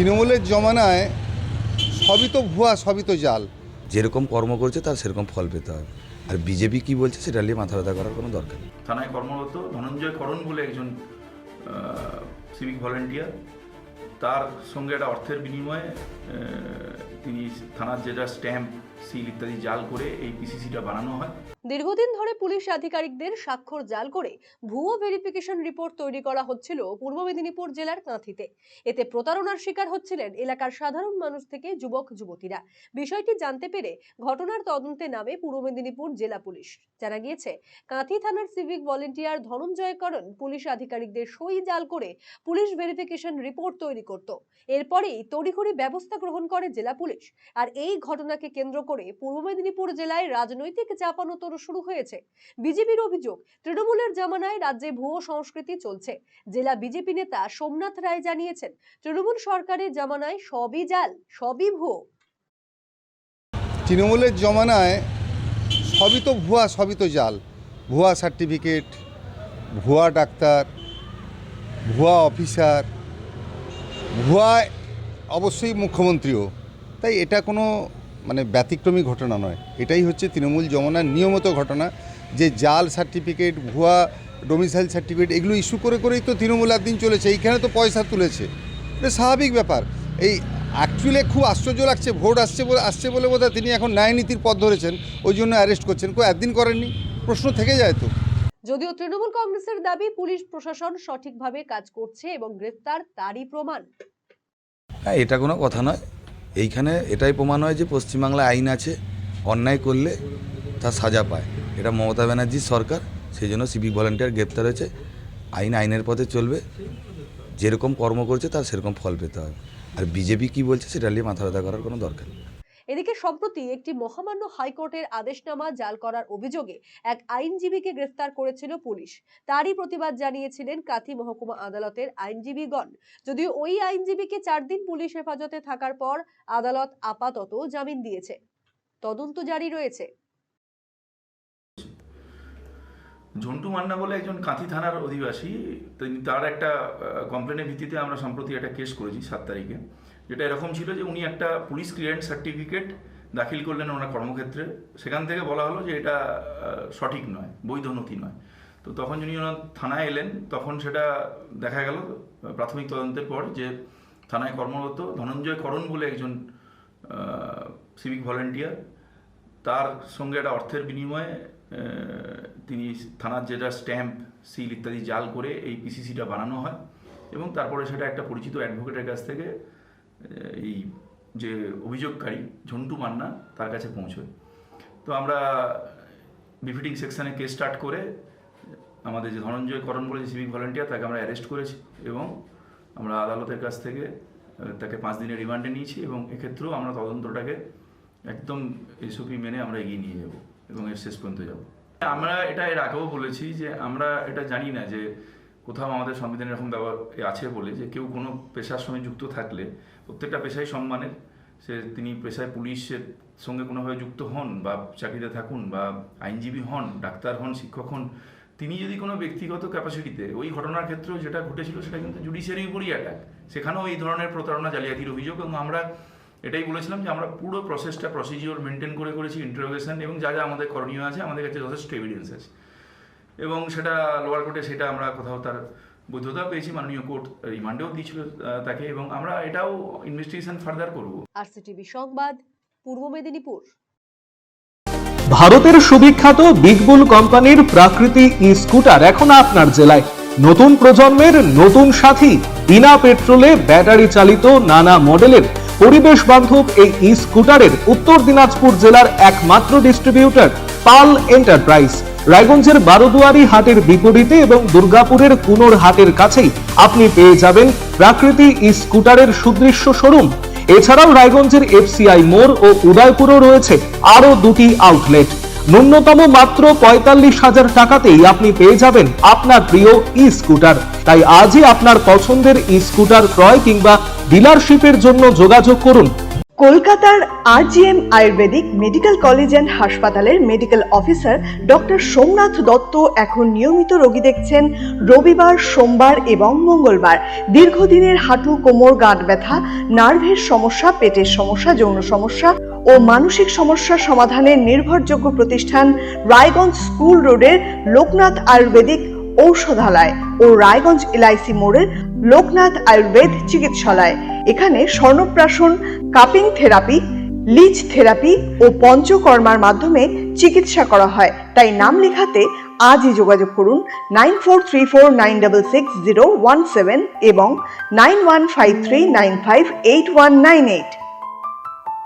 তৃণমূলের জমানায় সবই তো ভুয়া সবই তো জাল। যেরকম কর্ম করছে তার সেরকম ফল পেতে হবে। আর বিজেপি কি বলছে সেটা নিয়ে মাথা ব্যথা করার কোনো দরকার নেই। থানায় কর্মরত ধনঞ্জয় করণ বলে একজন সিভিক ভলেন্টিয়ার তার সঙ্গে একটা অর্থের বিনিময়ে তিনি থানার যেটা স্ট্যাম্প সিল ইত্যাদি জাল করে এই পিসিসিটা বানানো হয়। দীর্ঘদিন ধরে পুলিশ আধিকারিকদের স্বাক্ষর জাল করে ভুয়ো ভেরিফিকেশন রিপোর্ট তৈরি করা হচ্ছিল পূর্ব মেদিনীপুর জেলার কাঁথিতে। এতে প্রতারণার শিকার হচ্ছিলেন এলাকার সাধারণ মানুষ থেকে যুবক, যুবতীরা। বিষয়টি জানতে পেরে ঘটনার তদন্তে নামে পূর্ব মেদিনীপুর জেলা পুলিশ। জানা গিয়েছে, কাঁথি থানার civic volunteer Dhananjay Karan police আধিকারিকদের সই জাল করে পুলিশ ভেরিফিকেশন রিপোর্ট তৈরি করত। এরপরেই তড়িঘড়ি ব্যবস্থা গ্রহণ করে জেলা পুলিশ। আর এই ঘটনাকে কেন্দ্র করে পূর্ব মেদিনীপুর জেলায় রাজনৈতিক চাপানোতর শুরু হয়েছে। বিজেপির অভিযোগ, তৃণমূলের জামানায় রাজ্যে ভুয়ো সংস্কৃতি চলছে। জেলা বিজেপি নেতা সোমনাথ রায় জানিয়েছেন, তৃণমূল সরকারের জামানায় সবই জাল, সবই ভুয়ো। তৃণমূলের জমানায় সবই তো ভুয়া, সবই তো জাল। ভুয়া সার্টিফিকেট, ভুয়া ডাক্তার, ভুয়া অফিসার, ভুয়া অবশ্যই মুখ্যমন্ত্রীও। তাই এটা কোনো মানে ব্যতিক্রমী ঘটনা নয়। এটাই হচ্ছে তৃণমূল জমানার নিয়মিত ঘটনা যে জাল সার্টিফিকেট ভুয়া ডোমিসাইল সার্টিফিকেট এগুলো ইস্যু করে করেই তো তৃণমূল একদিন চলেছে। এইখানে তো পয়সা তুলেছে। এটা স্বাভাবিক ব্যাপার। এই অ্যাকচুয়ালি খুব আশ্চর্য লাগছে ভোট আসছে বলে আসছে বলে বোধহয় তিনি এখন ন্যায় নীতির পথ ধরেছেন ওই জন্য অ্যারেস্ট করছেন। কেউ একদিন করেননি। প্রশ্ন থেকে যায় তো। যদিও তৃণমূল কংগ্রেসের দাবি পুলিশ প্রশাসন সঠিকভাবে কাজ করছে এবং গ্রেফতার তারই প্রমাণ। হ্যাঁ এটা কোনো কথা নয়। এইখানে এটাই প্রমাণ হয় যে পশ্চিমবাংলায় আইন আছে, অন্যায় করলে তার সাজা পায়। এটা মমতা ব্যানার্জির সরকার, সেই জন্য সিভিক ভলেন্টিয়ার গ্রেপ্তার হয়েছে। আইন আইনের পথে চলবে, যেরকম কর্ম করছে তার সেরকম ফল পেতে হবে। আর বিজেপি কি বলছে সেটা নিয়ে মাথা ব্যথা করার কোনো দরকার নেই। এদিকে সম্প্রতি একটি মহামান্য হাইকোর্টের আদেশনামা জাল করার অভিযোগে এক আইনজীবীকে গ্রেফতার করেছিল পুলিশ। তারই প্রতিবাদ জানিয়েছিলেন কাথি মহকুমা আদালতের আইনজীবীগণ। যদিও ওই আইনজীবীকে চার দিন পুলিশ হেফাজতে থাকার পর আদালত আপাতত জামিন দিয়েছে। তদন্ত জারি রয়েছে। ঝন্টু মান্না বলে একজন কাঁথি থানার অধিবাসী। তিনি তার একটা কমপ্লেনের ভিত্তিতে আমরা সম্প্রতি একটা কেস করেছি সাত তারিখে। যেটা এরকম ছিল যে উনি একটা পুলিশ ক্লিয়ারেন্স সার্টিফিকেট দাখিল করলেন ওনার কর্মক্ষেত্রে। সেখান থেকে বলা হলো যে এটা সঠিক নয়, বৈধ নথি নয়। তো তখন যিনি ওনার থানায় এলেন, তখন সেটা দেখা গেল প্রাথমিক তদন্তের পর যে থানায় কর্মরত ধনঞ্জয় করণ বলে একজন সিভিক ভলেন্টিয়ার তার সঙ্গে একটা অর্থের বিনিময়ে তিনি থানার যেটা স্ট্যাম্প সিল ইত্যাদি জাল করে এই পিসিসিটা বানানো হয় এবং তারপরে সেটা একটা পরিচিত অ্যাডভোকেটের কাছ থেকে এই যে অভিযোগকারী ঝন্টু মান্না তার কাছে পৌঁছয়। তো আমরা বিফিটিং সেকশানে কেস স্টার্ট করে, আমাদের যে ধনঞ্জয় করণ বলে যে সিভিক ভলেন্টিয়ার তাকে আমরা অ্যারেস্ট করেছি এবং আমরা আদালতের কাছ থেকে তাকে পাঁচ দিনের রিমান্ডে নিয়েছি এবং এক্ষেত্রেও আমরা তদন্তটাকে একদম এসওপি মেনে আমরা এগিয়ে নিয়ে যাব এবং এর শেষ পর্যন্ত যাব। আমরা এটা এর আগেও বলেছি যে আমরা এটা জানি না যে কোথাও আমাদের সংবিধানে এরকম ব্যবহার আছে বলে যে কেউ কোনো পেশার সঙ্গে যুক্ত থাকলে প্রত্যেকটা পেশাই সম্মানের। সে তিনি পেশায় পুলিশের সঙ্গে কোনোভাবে যুক্ত হন বা চাকরিতে থাকুন বা আইনজীবী হন, ডাক্তার হন, শিক্ষক হন, তিনি যদি কোনো ব্যক্তিগত ক্যাপাসিটিতে ওই ঘটনার ক্ষেত্রেও যেটা ঘটেছিল সেটা কিন্তু জুডিশিয়ারির উপরই অ্যাটাক সেখানেও এই ধরনের প্রতারণা, জালিয়াতির অভিযোগ এবং আমরা এটাই বলেছিলাম যে আমরা পুরো প্রসেসটা প্রসিজিওর মেনটেন করে করেছি ইন্টারোগেশন এবং যা যা আমাদের করণীয় আছে, আমাদের কাছে যথেষ্ট এভিডেন্স আছে। এবং সেটা লোয়ার কোর্টে সেটা আমরা কোথাও তার বৈধতা পেয়েছি মাননীয় কোর্ট রিমান্ডেও দিয়েছিল তাকে এবং আমরা এটাও ইনভেস্টিগেশন ফার্দার করব। আরসিটিভি সংবাদ পূর্ব মেদিনীপুর। ভারতের সুবিখ্যাত বিগবুল কোম্পানির প্রাকৃতি ই স্কুটার এখন আপনার জেলায়। নতুন প্রজন্মের নতুন সাথী বিনা পেট্রোলে ব্যাটারি চালিত নানা মডেলের পরিবেশ বান্ধব এই ই স্কুটারের উত্তর দিনাজপুর জেলার একমাত্র ডিস্ট্রিবিউটর পাল এন্টারপ্রাইজ। রায়গঞ্জের বারোদুয়ারি হাটের বিপরীতে এবং দুর্গাপুরের কুনোর হাটের কাছেই আপনি পেয়ে যাবেন প্রাকৃতি স্কুটারের সুদৃশ্য শোরুম। এছাড়াও রায়গঞ্জের এফসিআই মোড় ও উদয়পুরও রয়েছে আরও দুটি আউটলেট ন্যূনতম মাত্র পঁয়তাল্লিশ হাজার টাকাতেই আপনি পেয়ে যাবেন আপনার প্রিয় ই স্কুটার তাই আজই আপনার পছন্দের ই স্কুটার ক্রয় কিংবা ডিলারশিপের জন্য যোগাযোগ করুন। কলকাতার RGM Ayurvedic medical college and হাসপাতালের medical officer doctor Somnath Dutta এখন নিয়মিত রোগী দেখছেন রবিবার, সোমবার এবং মঙ্গলবার। দীর্ঘদিনের হাঁটু, কোমর, গাঁট ব্যথা, নার্ভের সমস্যা, পেটের সমস্যা, যৌন সমস্যা ও মানসিক সমস্যা সমাধানের নির্ভরযোগ্য প্রতিষ্ঠান রায়গঞ্জ স্কুল রোডের লোকনাথ আয়ুর্বেদিক ঔষধালয় ও রায়গঞ্জ এলআইসি মোড়ের লোকনাথ আয়ুর্বেদ চিকিৎসালয়। এখানে স্বর্ণপ্রাশন, কাপিং থেরাপি লিচ থেরাপি ও পঞ্চকর্মার মাধ্যমে চিকিৎসা করা হয়। তাই নাম লেখাতে আজই যোগাযোগ করুন nine four three four nine double six zero one seven এবং nine one five three nine five eight one nine eight.